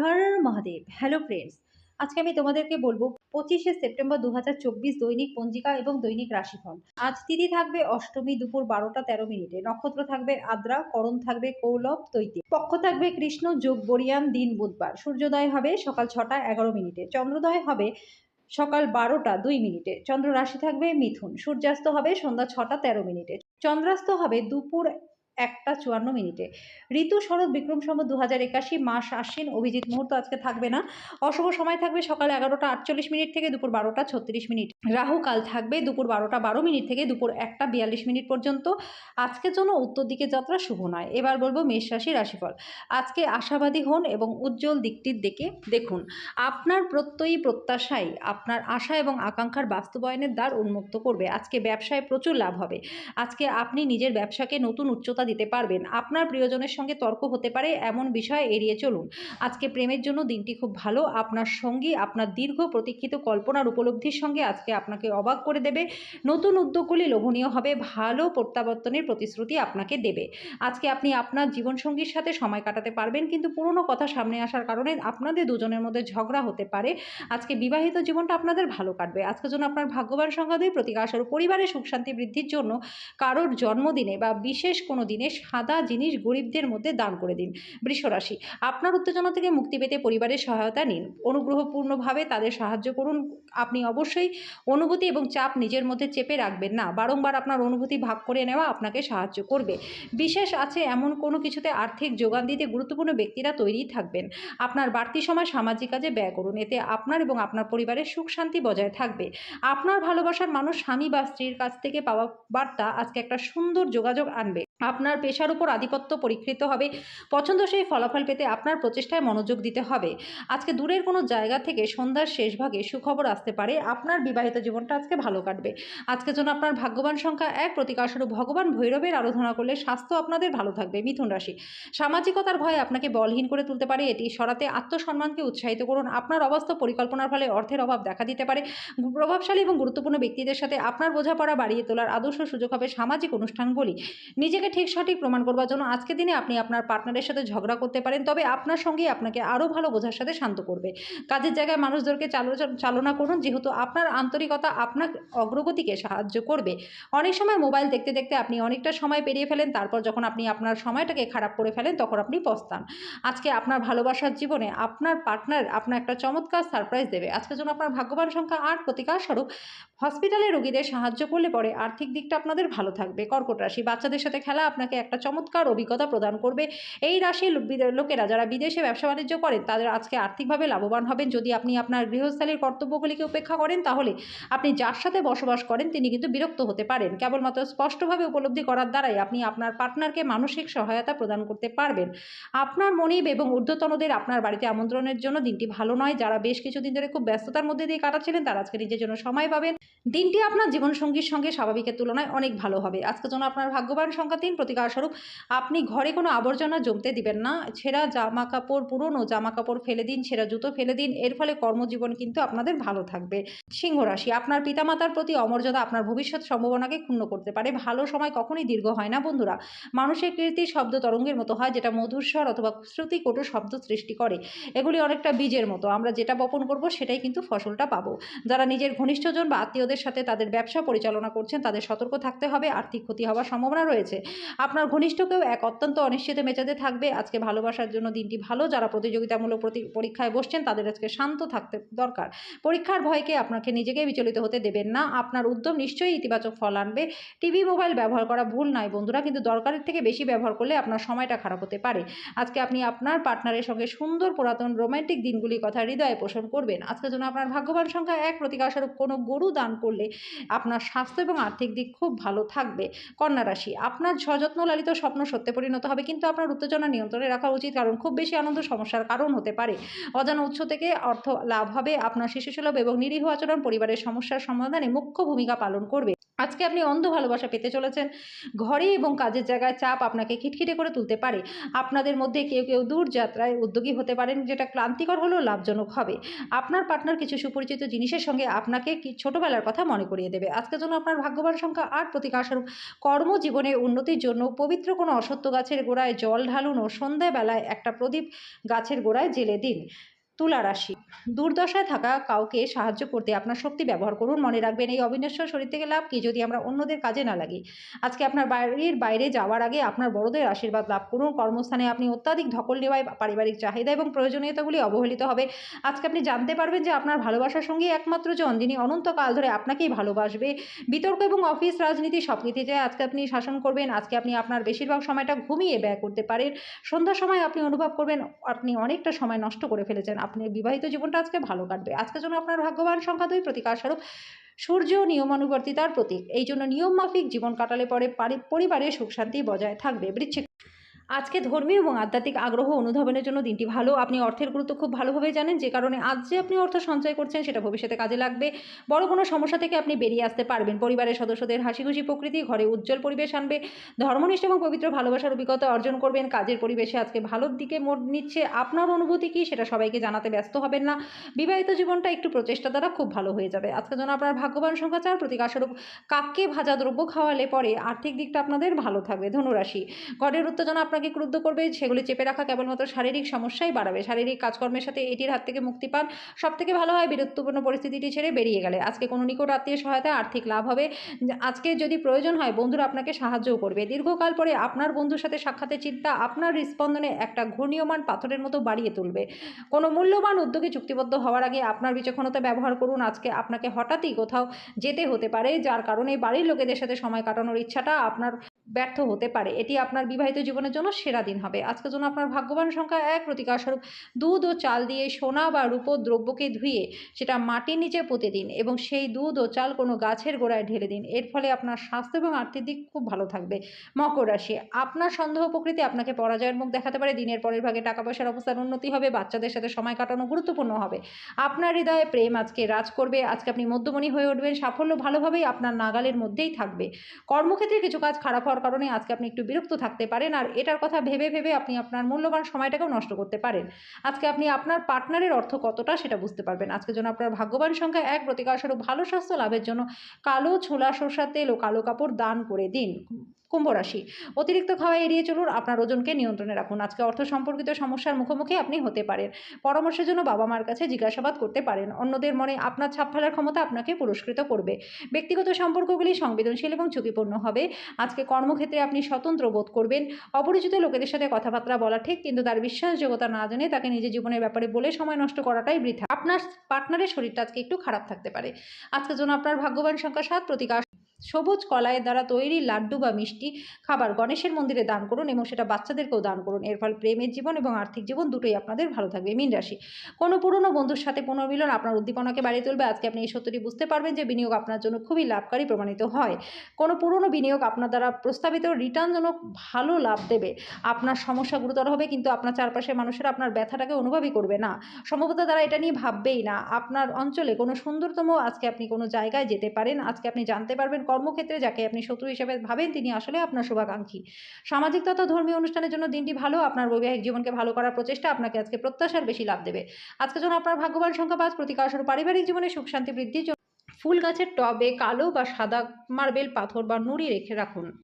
হর Mahadev. Hello friends আজকে আমি তোমাদেরকে বলব পঁচিশে সেপ্টেম্বর দু দৈনিক পঞ্জিকা এবং দৈনিক রাশিফল। আজ তিথি থাকবে অষ্টমী দুপুর বারোটা তেরো মিনিটে। নক্ষত্র থাকবে আদ্রা, করণ থাকবে কৌলভ তৈতে। পক্ষ থাকবে কৃষ্ণ, যোগ, বরিয়ান, দিন, বুধবার। সূর্যোদয় হবে সকাল ছটা এগারো মিনিটে। চন্দ্রোদয় হবে সকাল বারোটা দুই মিনিটে। চন্দ্র রাশি থাকবে মিথুন। সূর্যাস্ত হবে সন্ধ্যা ছটা তেরো মিনিটে। চন্দ্রাস্ত হবে দুপুর একটা চুয়ান্ন মিনিটে। ঋতু শরৎ বিক্রম সম্বত দু হাজার একাশি মাস আশ্বিন অভিজিৎ মুহূর্ত আজকে থাকবে না। অশুভ সময় থাকবে সকাল এগারোটা আটচল্লিশ মিনিট থেকে দুপুর বারোটা ছত্রিশ মিনিট। রাহু কাল থাকবে দুপুর বারোটা বারো মিনিট থেকে দুপুর একটা বিয়াল্লিশ মিনিট পর্যন্ত। আজকের জন্য উত্তর দিকে যাত্রা শুভ নয়। এবার বলব মেষ রাশি রাশিফল। আজকে আশাবাদী হন এবং উজ্জ্বল দিকটির দিকে দেখুন। আপনার প্রত্যয়ী প্রত্যাশাই আপনার আশা এবং আকাঙ্ক্ষার বাস্তবায়নের দ্বার উন্মুক্ত করবে। আজকে ব্যবসায় প্রচুর লাভ হবে। আজকে আপনি নিজের ব্যবসাকে নতুন উচ্চতা দিতে পারবেন। আপনার প্রিয়জনের সঙ্গে তর্ক হতে পারে, এমন বিষয় এড়িয়ে চলুন। আজকে প্রেমের জন্য দিনটি খুব ভালো। আপনার সঙ্গী, আপনার দীর্ঘ প্রতীক্ষিত কল্পনার উপলব্ধির সঙ্গে আজকে আপনাকে অবাক করে দেবে। নতুন উদ্যোগগুলি লোভনীয় হবে, ভালো প্রত্যাবর্তনের প্রতিশ্রুতি আপনাকে দেবে। আজকে আপনি আপনার জীবনসঙ্গীর সাথে সময় কাটাতে পারবেন, কিন্তু পুরনো কথা সামনে আসার কারণে আপনাদের দুজনের মধ্যে ঝগড়া হতে পারে। আজকে বিবাহিত জীবনটা আপনাদের ভালো কাটবে। আজকের জন্য আপনার ভাগ্যবান সংখ্যা দুই আসার পরিবারের সুখ শান্তি বৃদ্ধির জন্য কারোর জন্মদিনে বা বিশেষ কোনো দিনে সাদা জিনিস গরিবদের মধ্যে দান করে দিন। বৃষরাশি আপনার উত্তেজনা থেকে মুক্তি পেতে পরিবারের সহায়তা নিন। অনুগ্রহপূর্ণভাবে তাদের সাহায্য করুন। আপনি অবশ্যই অনুভূতি এবং চাপ নিজের মধ্যে চেপে রাখবেন না। বারংবার আপনার অনুভূতি ভাগ করে নেওয়া আপনাকে সাহায্য করবে। বিশেষ আছে এমন কোনো কিছুতে আর্থিক যোগান দিতে গুরুত্বপূর্ণ ব্যক্তিরা তৈরিই থাকবেন। আপনার বাড়তি সময় সামাজিক কাজে ব্যয় করুন। এতে আপনার এবং আপনার পরিবারের সুখ শান্তি বজায় থাকবে। আপনার ভালোবাসার মানুষ স্বামী বা স্ত্রীর কাছ থেকে পাওয়া বার্তা আজকে একটা সুন্দর যোগাযোগ আনবে। আপনার পেশার উপর আধিপত্য পরীক্ষিত হবে। পছন্দসই ফলাফল পেতে আপনার প্রচেষ্টায় মনোযোগ দিতে হবে। আজকে দূরের কোনো জায়গা থেকে সন্ধ্যার শেষ ভাগে সুখবর আসতে পারে। আপনার বিবাহিত জীবনটা আজকে ভালো কাটবে। আজকের জন্য আপনার ভাগ্যবান সংখ্যা এক। প্রতিকারস্বরূপ ভগবান ভৈরবের আরাধনা করলে স্বাস্থ্য আপনাদের ভালো থাকবে। মিথুন রাশি। সামাজিকতার ভয়ে আপনাকে বলহীন করে তুলতে পারে। এটি সরাতে আত্মসম্মানকে উৎসাহিত করুন। আপনার অবাস্তব পরিকল্পনার ফলে অর্থের অভাব দেখা দিতে পারে। প্রভাবশালী এবং গুরুত্বপূর্ণ ব্যক্তিদের সাথে আপনার বোঝাপড়া বাড়িয়ে তোলার আদর্শ সুযোগ হবে সামাজিক অনুষ্ঠানগুলি। নিজেকে ঠিক সঠিক প্রমাণ করবার জন্য আজকের দিনে আপনি আপনার পার্টনারের সাথে ঝগড়া করতে পারেন, তবে আপনার সঙ্গে আপনাকে আরও ভালো বোঝার সাথে শান্ত করবে। কাজের জায়গায় মানুষদেরকে চালনা করুন, যেহেতু আপনার আন্তরিকতা আপনার অগ্রগতিকে সাহায্য করবে। অনেক সময় মোবাইল দেখতে দেখতে আপনি অনেকটা সময় পেরিয়ে ফেলেন, তারপর যখন আপনি আপনার সময়টাকে খারাপ করে ফেলেন, তখন আপনি পস্তান। আজকে আপনার ভালোবাসার জীবনে আপনার পার্টনার আপনার একটা চমৎকার সারপ্রাইজ দেবে। আজকের জন্য আপনার ভাগ্যবান সংখ্যা আট প্রতিকার স্বরূপ হসপিটালে রোগীদের সাহায্য করলে পরে আর্থিক দিকটা আপনাদের ভালো থাকবে। কর্কট রাশি, বাচ্চাদের সাথে খেলা আপনাকে একটা চমৎকার অভিজ্ঞতা প্রদান করবে। এই রাশির লোকেরা যারা বিদেশে ব্যবসা বাণিজ্য করেন, তাদের আজকে আর্থিকভাবে লাভবান হবেন। যদি আপনি আপনার গৃহস্থালীর কর্তব্যগুলিকে উপেক্ষা করেন, তাহলে আপনি যার সাথে বসবাস করেন, তিনি কিন্তু বিরক্ত হতে পারেন। কেবলমাত্র স্পষ্টভাবে উপলব্ধি করার দ্বারাই আপনি আপনার পার্টনারকে মানসিক সহায়তা প্রদান করতে পারবেন। আপনার মনিব এবং ঊর্ধ্বতনদের আপনার বাড়িতে আমন্ত্রণের জন্য দিনটি ভালো নয়। যারা বেশ কিছুদিন ধরে খুব ব্যস্ততার মধ্যে দিয়ে কাটাচ্ছিলেন, তারা আজকে নিজের জন্য সময় পাবেন। দিনটি আপনার জীবনসঙ্গীর সঙ্গে স্বাভাবিকের তুলনায় অনেক ভালো হবে। আজকের জন্য আপনার ভাগ্যবান সংখ্যা তিন। প্রতিকার স্বরূপ আপনি ঘরে কোনো আবর্জনা জমতে দিবেন না। ছেঁড়া জামা কাপড় পুরনো জামা কাপড় ফেলে দিন, ছেঁড়া জুতো ফেলে দিন। এর ফলে কর্মজীবন কিন্তু আপনাদের ভালো থাকবে। সিংহ রাশি, আপনার পিতামাতার প্রতি অমর্যাদা আপনার ভবিষ্যৎ সম্ভাবনাকে ক্ষুণ্ণ করতে পারে। ভালো সময় কখনই দীর্ঘ হয় না বন্ধুরা। মানুষের কীর্তি শব্দ তরঙ্গের মতো হয়, যেটা মধুস্বর অথবা শ্রুতি কটু শব্দ সৃষ্টি করে। এগুলি অনেকটা বীজের মতো। আমরা যেটা বপন করব, সেটাই কিন্তু ফসলটা পাবো। যারা নিজের ঘনিষ্ঠজন বা আত্মীয়দের সাথে তাদের ব্যবসা পরিচালনা করছেন, তাদের সতর্ক থাকতে হবে। আর্থিক ক্ষতি হওয়ার সম্ভাবনা রয়েছে। আপনার ঘনিষ্ঠ কেউ এক অত্যন্ত অনিশ্চিত মেজাজে থাকবে। আজকে ভালোবাসার জন্য দিনটি ভালো। যারা প্রতিযোগিতামূলক প্রতি পরীক্ষায় বসছেন, তাদের আজকে শান্ত থাকতে দরকার। পরীক্ষার ভয়কে আপনাকে নিজেকে বিচলিত হতে দেবেন না। আপনার উদ্যম নিশ্চয়ই ইতিবাচক ফল আনবে। টিভি, মোবাইল ব্যবহার করা ভুল নয় বন্ধুরা, কিন্তু দরকারের থেকে বেশি ব্যবহার করলে আপনার সময়টা খারাপ হতে পারে। আজকে আপনি আপনার পার্টনারের সঙ্গে সুন্দর পুরাতন রোমান্টিক দিনগুলির কথা হৃদয়ে পোষণ করবেন। আজকের জন্য আপনার ভাগ্যবান সংখ্যা এক। প্রতিকারস্বরূপ কোনো গরু দান করলে আপনার স্বাস্থ্য এবং আর্থিক দিক খুব ভালো থাকবে। কন্যা রাশি, আপনার সযত্ন লালিত স্বপ্ন সত্যে পরিণত হবে। কিন্তু আপনার উত্তেজনা নিয়ন্ত্রণে রাখা উচিত, কারণ খুব বেশি আনন্দ সমস্যার কারণ হতে পারে। অজানা উৎস থেকে অর্থ লাভ হবে, আপনার শিশুসুলভ এবং নিরীহ আচরণ পরিবারের সমস্যার সমাধানে মুখ্য ভূমিকা পালন করবে। আজকে আপনি অন্ধ ভালোবাসা পেতে চলেছেন। ঘরে এবং কাজের জায়গায় চাপ আপনাকে খিটখিটে করে তুলতে পারে। আপনাদের মধ্যে কেউ কেউ দূর যাত্রায় উদ্যোগী হতে পারেন, যেটা ক্লান্তিকর হলেও লাভজনক হবে। আপনার পার্টনার কিছু সুপরিচিত জিনিসের সঙ্গে আপনাকে ছোটোবেলার কথা মনে করিয়ে দেবে? আজকের জন্য আপনার ভাগ্যবান সংখ্যা আট প্রতিকারস্বরূপ কর্মজীবনে উন্নতির জন্য পবিত্র কোনো অসত্য গাছের গোড়ায় জল ঢালুন ও সন্ধ্যাবেলায় একটা প্রদীপ গাছের গোড়ায় জেলে দিন। তুলা রাশি। দুর্দশায় থাকা কাউকে সাহায্য করতে আপনার শক্তি ব্যবহার করুন। মনে রাখবেন, এই অবিনশ্বর শরীর থেকে লাভ কি? যদি আমরা অন্যদের কাজে না লাগি। আজকে আপনার বাড়ির বাইরে যাওয়ার আগে আপনার বড়দের আশীর্বাদ লাভ করুন। কর্মস্থানে আপনি অত্যাধিক ধকল নেওয়ায় পারিবারিক চাহিদা এবং প্রয়োজনীয়তাগুলি অবহেলিত হবে। আজকে আপনি জানতে পারবেন যে আপনার ভালোবাসার সঙ্গী একমাত্র জন, যিনি অনন্তকাল ধরে আপনাকেই ভালোবাসবে। বিতর্ক এবং অফিস রাজনীতি সব কিছুতে আজকে আপনি শাসন করবেন। আজকে আপনি আপনার বেশিরভাগ সময়টা ঘুমিয়ে ব্যয় করতে পারেন। সন্ধ্যার সময় আপনি অনুভব করবেন, আপনি অনেকটা সময় নষ্ট করে ফেলেছেন। আপনার বিবাহিত জীবনটা আজকে ভালো কাটবে। আজকের জন্য আপনার ভাগ্যবান সংখ্যা দুই প্রতিকার স্বরূপ সূর্য নিয়মানুবর্তিতার প্রতীক। এই জন্য নিয়ম মাফিক জীবন কাটালে পরে পারি- পরিবারে সুখ শান্তি বজায় থাকবে। বৃশ্চিক আজকে ধর্মীয় এবং আধ্যাত্মিক আগ্রহ অনুধাবনের জন্য দিনটি ভালো। আপনি অর্থের গুরুত্ব খুব ভালোভাবে জানেন। যে কারণে আজ যে আপনি অর্থ সঞ্চয় করছেন, সেটা ভবিষ্যতে কাজে লাগবে। বড় কোনো সমস্যা থেকে আপনি বেরিয়ে আসতে পারবেন। পরিবারের সদস্যদের হাসি খুশি প্রকৃতি, ঘরে উজ্জ্বল পরিবেশ আনবে। ধর্মনিষ্ঠ এবং পবিত্র ভালোবাসার অভিজ্ঞতা অর্জন করবেন। কাজের পরিবেশে আজকে ভালোর দিকে মোড় নিচ্ছে। আপনার অনুভূতি কী, সেটা সবাইকে জানাতে ব্যস্ত হবেন না। বিবাহিত জীবনটা একটু প্রচেষ্টা দ্বারা খুব ভালো হয়ে যাবে। আজকে যেন আপনার ভাগ্যবান সংখ্যা চার প্রতিকারস্বরূপ কাককে ভাজা দ্রব্য খাওয়ালে পরে আর্থিক দিকটা আপনাদের ভালো থাকবে। ধনুরাশি। ঘরের উত্তেজনা আপনাকে ক্রুদ্ধ করবে, সেগুলি চেপে রাখা কেবলমাত্র শারীরিক সমস্যাই বাড়াবে। শারীরিক কাজকর্মের সাথে এটির হাত থেকে মুক্তি পান। সব থেকে ভালো হয়, বিরত্বপূর্ণ পরিস্থিতিটি ছেড়ে বেরিয়ে গেলে। আজকে কোনো নিকট আত্মীয় সহায়তায় আর্থিক লাভ হবে। আজকে যদি প্রয়োজন হয়, বন্ধুরা আপনাকে সাহায্যও করবে। দীর্ঘকাল পরে আপনার বন্ধুর সাথে সাক্ষাতের চিন্তা, আপনার হৃস্পন্দনে একটা ঘূর্ণীয়মান পাথরের মতো বাড়িয়ে তুলবে। কোনো মূল্যবান উদ্যোগে চুক্তিবদ্ধ হওয়ার আগে আপনার বিচক্ষণতা ব্যবহার করুন। আজকে আপনাকে হঠাৎই কোথাও যেতে হতে পারে, যার কারণে বাড়ির লোকেদের সাথে সময় কাটানোর ইচ্ছাটা আপনার ব্যর্থ হতে পারে। এটি আপনার বিবাহিত জীবনের জন্য সেরা দিন হবে। আজকের জন্য আপনার ভাগ্যবান সংখ্যা এক। প্রতিকার স্বরূপ দুধ ও চাল দিয়ে সোনা বা রূপো দ্রব্যকে ধুয়ে সেটা মাটির নিচে পুঁতে দিন এবং সেই দুধ ও চাল কোনো গাছের গোড়ায় ঢেলে দিন। এর ফলে আপনার স্বাস্থ্য এবং আর্থিক দিক খুব ভালো থাকবে। মকর রাশি, আপনার সন্দেহ প্রকৃতি আপনাকে পরাজয়ের মুখ দেখাতে পারে। দিনের পরের ভাগে টাকা পয়সার অবস্থার উন্নতি হবে, বাচ্চাদের সাথে সময় কাটানো গুরুত্বপূর্ণ হবে। আপনার হৃদয়ে প্রেম আজকে রাজ করবে। আজকে আপনি মধ্যমণি হয়ে উঠবেন। সাফল্য ভালোভাবেই আপনার নাগালের মধ্যেই থাকবে। কর্মক্ষেত্রে কিছু কাজ খারাপ কারণে আজকে আপনি একটু বিরক্ত থাকতে পারেন আর এটার কথা ভেবে ভেবে আপনি আপনার মূল্যবান সময়টাকেও নষ্ট করতে পারেন। আজকে আপনি আপনার পার্টনারের অর্থ কতটা সেটা বুঝতে পারবেন। আজকে জন্য আপনার ভাগ্যবান সংখ্যা এক, প্রতিকার স্বরূপ ভালো স্বাস্থ্য লাভের জন্য কালো ছোলা সর্ষার তেল ও কালো কাপড় দান করে দিন। কুম্ভ রাশি। অতিরিক্ত খাওয়া এড়িয়ে চলুন, আপনার ওজনকে নিয়ন্ত্রণে রাখুন। আজকে অর্থ সম্পর্কিত সমস্যার মুখোমুখি আপনি হতে পারেন। পরামর্শের জন্য বাবা মার কাছে জিজ্ঞাসাবাদ করতে পারেন। অন্যদের মনে আপনার ছাপ ফেলার ক্ষমতা আপনাকে পুরস্কৃত করবে। ব্যক্তিগত সম্পর্কগুলি সংবেদনশীল এবং ঝুঁকিপূর্ণ হবে। আজকে কর্মক্ষেত্রে আপনি স্বতন্ত্র বোধ করবেন। অপরিচিত লোকেদের সাথে কথাবার্তা বলা ঠিক, কিন্তু তার বিশ্বাসযোগ্যতা না জেনে তাকে নিজের জীবনের ব্যাপারে বলে সময় নষ্ট করাটাই বৃথা। আপনার পার্টনারের শরীরটা আজকে একটু খারাপ থাকতে পারে। আজকের জন্য আপনার ভাগ্যবান সংখ্যা সাত, প্রতিকার সবুজ কলাইয়ের দ্বারা তৈরি লাড্ডু বা মিষ্টি খাবার। গণেশের মন্দিরে দান করুন এবং সেটা বাচ্চাদেরকেও দান করুন। এর ফলে প্রেমের জীবন এবং আর্থিক জীবন দুটোই আপনাদের ভালো থাকবে। মিন রাশি। কোনো পুরনো বন্ধুর সাথে পুনর্মিলন আপনার উদ্দীপনাকে বাড়িয়ে তুলবে। আজকে আপনি এই সত্যটি বুঝতে পারবেন যে বিনিয়োগ আপনার জন্য খুবই লাভকারী প্রমাণিত হয়। কোনো পুরনো বিনিয়োগ আপনার দ্বারা প্রস্তাবিত রিটার্নজনক ভালো লাভ দেবে। আপনার সমস্যা গুরুতর হবে কিন্তু আপনার চারপাশের মানুষেরা আপনার ব্যথাটাকে অনুভবই করবে না। সম্ভবত তারা এটা নিয়ে ভাববেই না। আপনার অঞ্চলে কোনো সুন্দরতম আজকে আপনি কোনো জায়গায় যেতে পারেন। আজকে আপনি জানতে পারবেন কর্মক্ষেত্রে যাকে আপনি শত্রু হিসেবে ভাবেন, তিনি আসলে আপনার শুভাকাঙ্ক্ষী। সামাজিক তথা ধর্মীয় অনুষ্ঠানের জন্য দিনটি ভালো, আপনার বৈবাহিক জীবনকে ভালো করার প্রচেষ্টা আপনাকে আজকে প্রত্যাশার বেশি লাভ দেবে। আজকে জন্য আপনার ভাগ্যবান সংখ্যা পাঁচ, প্রতিকার স্বরূপ পারিবারিক জীবনে সুখ, শান্তি, বৃদ্ধির জন্য ফুল গাছের টবে কালো বা সাদা মার্বেল পাথর বা নুড়ি রেখে রাখুন।